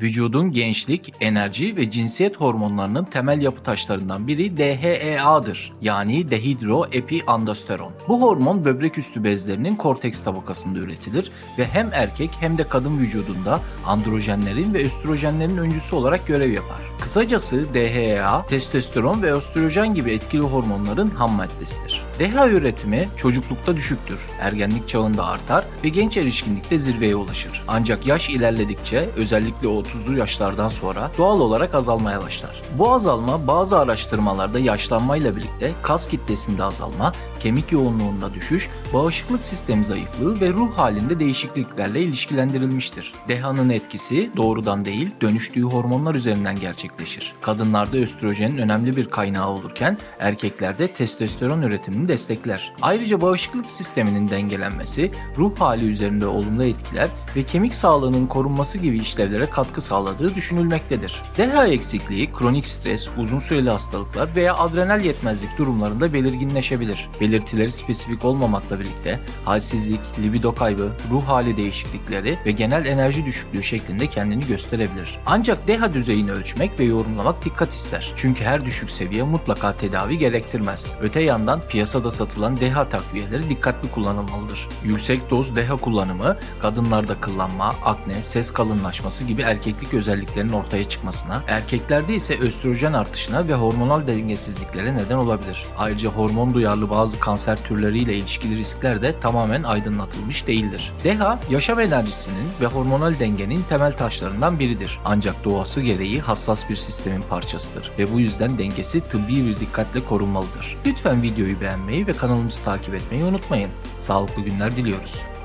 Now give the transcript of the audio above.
Vücudun gençlik, enerji ve cinsiyet hormonlarının temel yapı taşlarından biri DHEA'dır. Yani dehidroepiandrosteron. Bu hormon böbrek üstü bezlerinin korteks tabakasında üretilir ve hem erkek hem de kadın vücudunda androjenlerin ve östrojenlerin öncüsü olarak görev yapar. Kısacası DHEA, testosteron ve östrojen gibi etkili hormonların ham maddesidir. DHA üretimi çocuklukta düşüktür, ergenlik çağında artar ve genç erişkinlikte zirveye ulaşır. Ancak yaş ilerledikçe özellikle 30'lu yaşlardan sonra doğal olarak azalmaya başlar. Bu azalma bazı araştırmalarda yaşlanmayla birlikte kas kitlesinde azalma, kemik yoğunluğunda düşüş, bağışıklık sistemi zayıflığı ve ruh halinde değişikliklerle ilişkilendirilmiştir. DHA'nın etkisi doğrudan değil, dönüştüğü hormonlar üzerinden gerçekleşir. Kadınlarda östrojenin önemli bir kaynağı olurken erkeklerde testosteron üretimini destekler. Ayrıca bağışıklık sisteminin dengelenmesi, ruh hali üzerinde olumlu etkiler ve kemik sağlığının korunması gibi işlevlere katkı sağladığı düşünülmektedir. DHA eksikliği kronik stres, uzun süreli hastalıklar veya adrenal yetmezlik durumlarında belirginleşebilir. Belirtileri spesifik olmamakla birlikte halsizlik, libido kaybı, ruh hali değişiklikleri ve genel enerji düşüklüğü şeklinde kendini gösterebilir. Ancak DHA düzeyini ölçmek ve yorumlamak dikkat ister. Çünkü her düşük seviye mutlaka tedavi gerektirmez. Öte yandan piyasada satılan DHA takviyeleri dikkatli kullanılmalıdır. Yüksek doz DHA kullanımı kadınlarda kıllanma, akne, ses kalınlaşması gibi erkeklik özelliklerinin ortaya çıkmasına, erkeklerde ise östrojen artışına ve hormonal dengesizliklere neden olabilir. Ayrıca hormon duyarlı bazı kanser türleriyle ilişkili riskler de tamamen aydınlatılmış değildir. DHA, yaşam enerjisinin ve hormonal dengenin temel taşlarından biridir. Ancak doğası gereği hassas bir sistemin parçasıdır ve bu yüzden dengesi tıbbi bir dikkatle korunmalıdır. Lütfen videoyu beğenmeyi ve kanalımızı takip etmeyi unutmayın. Sağlıklı günler diliyoruz.